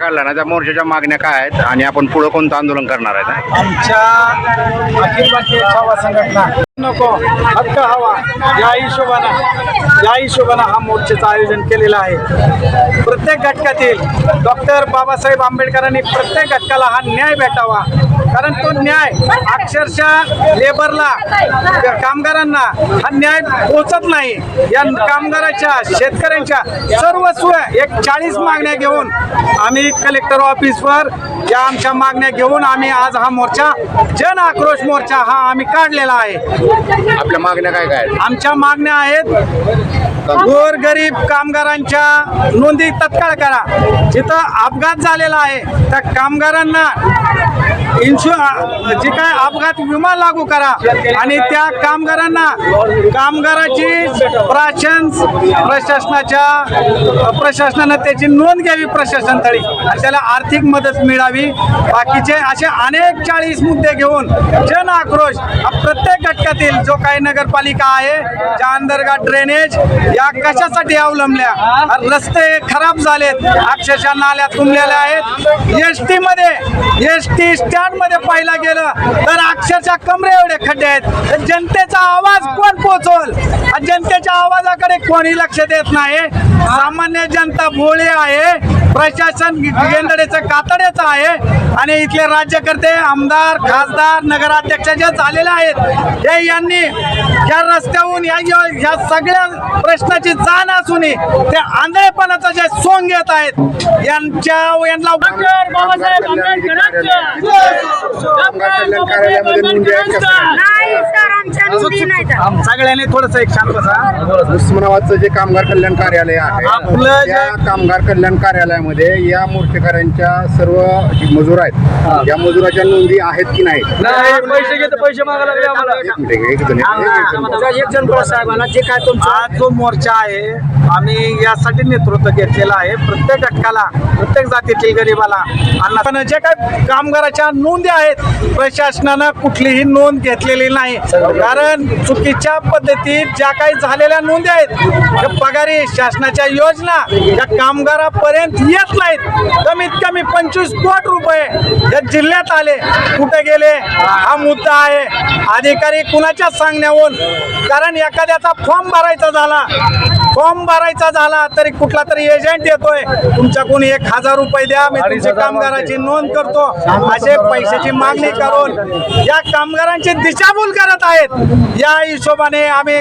कल्याणाच्या मोर्चाच्या मागण्या काय आहेत आणि आपण पुढे कोणतं आंदोलन करणार आहेत? आमच्या अखिल भारतीय छावा संघटना नको. हक्क हवा. या हिशोबानं या हिशोबानं हा मोर्चाचं आयोजन केलेलं आहे. प्रत्येक घटकातील डॉक्टर बाबासाहेब आंबेडकरांनी प्रत्येक घटकाला हा न्याय भेटावा. कारण तो न्याय अक्षरशः लेबरला कामगारांना हा न्याय पोचत नाही. या कामगाराच्या शेतकऱ्यांच्या सर्व सोय एक चाळीस मागण्या घेऊन आम्ही कलेक्टर ऑफिसवर या आमच्या मागण्या घेऊन आम्ही आज हा मोर्चा जन आक्रोश मोर्चा हा आम्ही काढलेला आहे. आपल्या मागण्या काय काय आमच्या मागण्या आहेत गोरगरीब कामगारांच्या नोंदी तत्काळ करा. जिथं अपघात झालेला आहे त्या कामगारांना इन्शु जे काय अपघात विमा लागू करा आणि त्या कामगारांना कामगाराची प्राशन प्रशासनाच्या प्रशासनानं त्याची नोंद घ्यावी प्रशासन तळी आणि त्याला आर्थिक मदत मिळावी. बाकीचे असे अनेक चाळीस मुद्दे घेऊन जन आक्रोश हा प्रत्येक घटकातील जो काही नगरपालिका आहे ज्या अंतर्गत ड्रेनेज या कशासाठी अवलंबल्या? रस्ते खराब झालेत अक्षरशः नाल्या तुंबलेल्या आहेत. एस टी मध्ये एस टी स्टँड मध्ये पाहिला गेलं तर अक्षरशः कमरे एवढे खड्डे आहेत. तर जनतेचा आवाज कोण पोहोचवल जनतेच्या आवाजाकडे कोणी लक्ष देत नाही. सामान्य जनता भोळी आहे. प्रशासन गेंदडेचं कातडेचं आहे. आणि इथले राज्यकर्ते आमदार खासदार नगराध्यक्ष जे झालेले आहेत हे यांनी या रस्त्याहून या या सगळ्या प्रश्नाची जाण असून ते आंधळेपणाचं जे सोंग घेत आहेत यांच्या यांना बाबासाहेब कार्यालयामध्ये नोंदी आहेत का? सगळ्यांनी थोडस एक शांत बसा. उस्मानाबादचं जे कामगार कल्याण कार्यालय आहे आपलं जे- त्या कामगार कल्याण कार्यालयामध्ये या मोर्चेकऱ्यांच्या सर्व जी मजूर आहेत या मजुराच्या नोंदी आहेत की नाही पैसे घेते पैसे मागायला जे काय तुमचा? आज जो मोर्चा आहे आम्ही यासाठी नेतृत्व घेतलेलं आहे. प्रत्येक घटकाला प्रत्येक जातीतील गरीबाला जे काय कामगाराच्या नोंदी आहेत प्रशासनानं कुठलीही नोंद घेतलेली नाही. नाही. कारण चुकीच्या पद्धतीत ज्या काही झालेल्या नोंदी आहेत त्या पगारी शासनाच्या योजना या कामगारापर्यंत येत नाहीत. कमीत कमी पंचवीस कोटी रुपये या जिल्ह्यात आले. कुठे गेले? हा मुद्दा आहे. अधिकारी कुणाच्या सांगण्याहून कारण एखाद्याचा फॉर्म भरायचा झाला फॉर्म भरायचा झाला तरी कुठला तरी एजंट येतोय. तुमच्याकडून एक हजार रुपये द्या मी तुमच्या कामगाराची नोंद करतो. असे पैशाची मागणी करून या कामगारांची दिशाभूल करत आहेत. या हिशोबाने आम्ही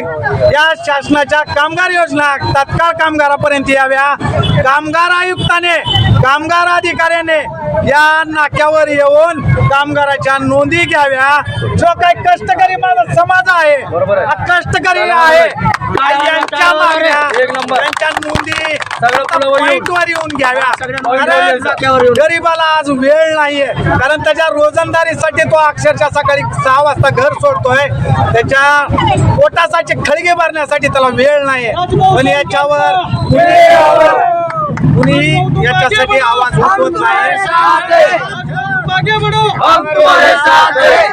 या शासनाच्या कामगार योजना तत्काळ कामगारापर्यंत याव्या. कामगार आयुक्ताने कामगार अधिकाऱ्याने या नाक्यावर येऊन कामगाराच्या नोंदी घ्याव्या. जो काही कष्टकरी माझा समाज आहे कष्टकरी आहे. पॉईंटवर येऊन? घ्याव्या. कारण गरीबाला आज वेळ नाहीये. कारण त्याच्या रोजंदारीसाठी तो अक्षरशः सकाळी सहा वाजता घर सोडतोय. त्याच्या पोटासाठी खळगे भरण्यासाठी त्याला वेळ नाहीये. पण याच्यावर कुणी याच्यासाठी आवाज उठवत नाही. हम तुम्हारे साथ हैं.